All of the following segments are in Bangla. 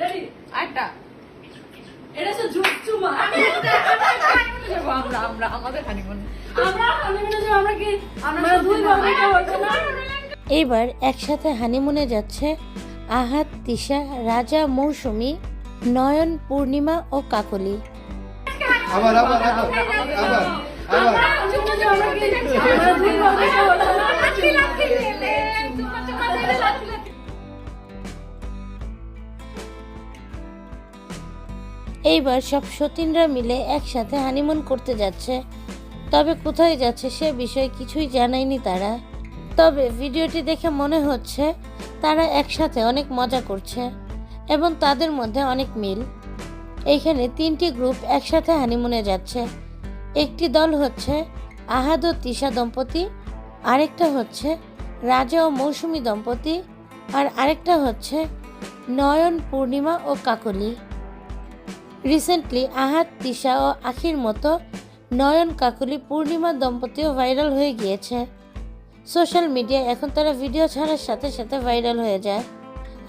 রেডি আরেকটা এটা হচ্ছে ঝুমচুমা যাব আমরা আমরা আমাদের হানিমুন। আমরা হানিমুনে যাব আমরা কি আমরা দুই বাবুকে হচ্ছে না এইবার একসাথে হানিমুনে যাচ্ছে আহাত তিশা রাজা মৌসুমী নয়ন পূর্ণিমা ও কাকলি। আবার আবার আবার আবার আবার। এইবার সব সতীনরা মিলে একসাথে হানিমুন করতে যাচ্ছে। তবে কোথায় যাচ্ছে সে বিষয়ে কিছুই জানায়নি তারা। তবে ভিডিওটি দেখে মনে হচ্ছে তারা একসাথে অনেক মজা করছে এবং তাদের মধ্যে অনেক মিল। এইখানে তিনটি গ্রুপ একসাথে হানিমুনে যাচ্ছে। একটি দল হচ্ছে আহাদ ও তিশা দম্পতি, আরেকটা হচ্ছে রাজা ও মৌসুমী দম্পতি, আর আরেকটা হচ্ছে নয়ন, পূর্ণিমা ও কাকলি। রিসেন্টলি আহাত তিশা ও আখির মতো নয়ন কাকুলি পূর্ণিমা দম্পতিও ভাইরাল হয়ে গিয়েছে। সোশ্যাল মিডিয়ায় এখন তারা ভিডিও ছাড়ার সাথে সাথে ভাইরাল হয়ে যায়।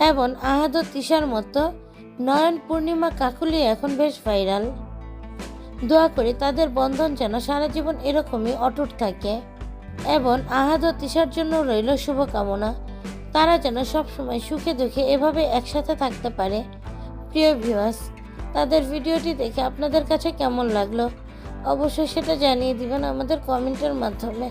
এবং আহাদ ও তিশার মতো নয়ন পূর্ণিমা কাকুলি এখন বেশ ভাইরাল দোয়া করি তাদের বন্ধন যেন সারা জীবন এরকমই অটুট থাকে। এবং আহাদ ও তিশার জন্য রইল শুভকামনা। তারা যেন সবসময় সুখে দুঃখে এভাবে একসাথে থাকতে পারে। প্রিয় ভিউয়ার্স তাদের ভিডিওটি দেখে আপনাদের কাছে কেমন লাগল? অবশ্যই সেটা জানিয়ে দিবেন আমাদের কমেন্টের মাধ্যমে।